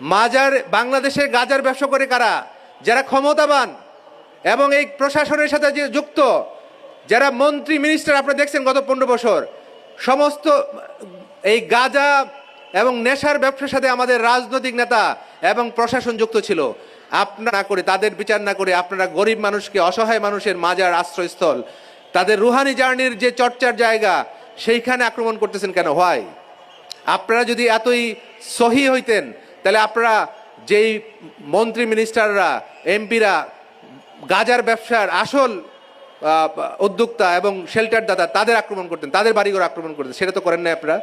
মাজার বাংলাদেশে গাজার ব্যবসা করে কারা? যারা ক্ষমতাবান এবং এই প্রশাসনের সাথে যে যুক্ত, যারা মন্ত্রী মিনিস্টার আপনারা দেখছেন গত পনেরো বছর, সমস্ত, এই গাজা এবং নেশার ব্যবসার সাথে আমাদের রাজনৈতিক নেতা এবং প্রশাসন যুক্ত ছিল। আপনারা করে, তাদের বিচার না করে, আপনারা গরিব মানুষকে, অসহায় মানুষের মাজার আশ্রয়স্থল, তাদের রুহানি জার্নির যে চর্চার জায়গা, সেইখানে আক্রমণ করতেছেন কেন? হয় আপনারা যদি এতই সহি হইতেন তাহলে আপনারা যেই মন্ত্রী মিনিস্টাররা, এমপিরা, গাজার ব্যবসার আসল উদ্যোক্তা এবং শেল্টার দাতা তাদের আক্রমণ করতেন, তাদের বাড়িঘর আক্রমণ করতেন, সেটা তো করেন না আপনারা।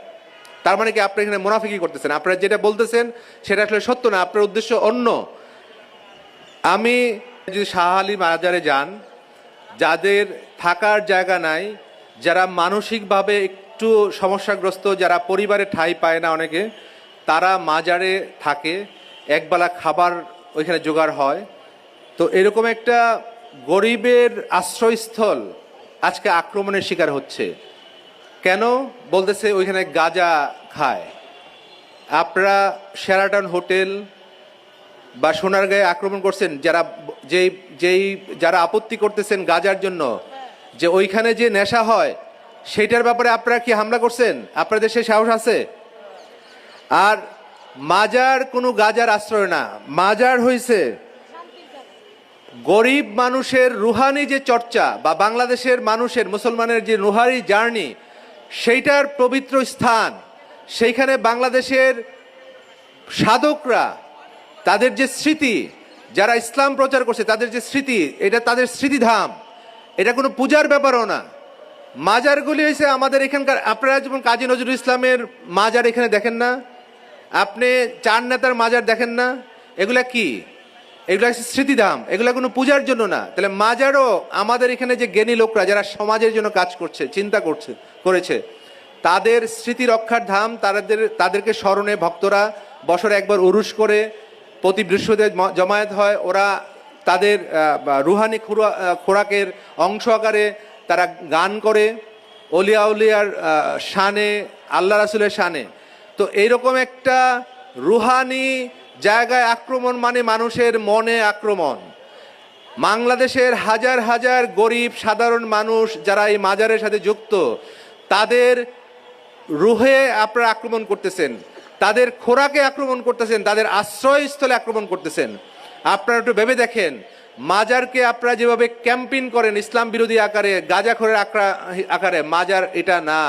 তার মানে কি আপনি এখানে মুনাফিকি করতেছেন? আপনারা যেটা বলতেছেন সেটা আসলে সত্য না, আপনার উদ্দেশ্য অন্য। আমি যদি শাহ আলী বাজারে যান, যাদের থাকার জায়গা নাই, যারা মানসিকভাবে একটু সমস্যাগ্রস্ত, যারা পরিবারে ঠাঁই পায় না অনেকে তারা মাজারে থাকে, একবেলা খাবার ওইখানে জোগাড় হয়। তো এরকম একটা গরিবের আশ্রয়স্থল আজকে আক্রমণের শিকার হচ্ছে। কেন? বলতেছে ওইখানে গাজা খায়। আপনারা শেরাটন হোটেল বা সোনারগাঁয়ে আক্রমণ করছেন, যারা যেই যেই, যারা আপত্তি করতেছেন গাজার জন্য, যে ওইখানে যে নেশা হয় সেইটার ব্যাপারে আপনারা কি হামলা করছেন? আপনাদের সে সাহস আছে? আর মাজার কোনো গাজার আশ্রয় না। মাজার হইছে গরিব মানুষের রুহানি যে চর্চা বা বাংলাদেশের মানুষের, মুসলমানের যে রুহানি জার্নি, সেইটার পবিত্র স্থান। সেইখানে বাংলাদেশের সাধকরা, তাদের যে স্মৃতি, যারা ইসলাম প্রচার করছে, তাদের যে স্মৃতি, এটা তাদের স্মৃতিধাম। এটা কোনো পূজার ব্যাপারও না। মাজারগুলি হয়েছে আমাদের এখানকার, আপনারা যেমন কাজী নজরুল ইসলামের মাজার এখানে দেখেন না আপনি চার নেতার মাজার দেখেন না? এগুলা কি? এগুলা হচ্ছে স্মৃতিধাম। এগুলা কোনো পূজার জন্য না। তাহলে মাজারও আমাদের এখানে যে জ্ঞানী লোকরা, যারা সমাজের জন্য কাজ করছে, চিন্তা করছে, করেছে, তাদের স্মৃতি রক্ষার ধাম, তাদের, তাদেরকে স্মরণে ভক্তরা বছরে একবার উরুষ করে প্রতি বৃহস্পতিবার জমায়েত হয়। ওরা তাদের রুহানি খুরা- খোরাকের অংশ আকারে তারা গান করে। অলিয়া উলিয়ার শানে, আল্লাহ রাসুলের শানে। তো এইরকম একটা রুহানি জায়গায় আক্রমণ মানে মানুষের মনে আক্রমণ। বাংলাদেশের হাজার হাজার গরিব, সাধারণ মানুষ যারা এই মাজারের সাথে যুক্ত, তাদের রুহে আপনারা আক্রমণ করতেছেন, তাদের খোরাকে আক্রমণ করতেছেন, তাদের আশ্রয়স্থলে আক্রমণ করতেছেন। আপনারা একটু ভেবে দেখেন, মাজারকে আপনারা যেভাবে ক্যাম্পিং করেন ইসলাম বিরোধী আকারে, গাজাখরের আকারে, মাজার এটা না।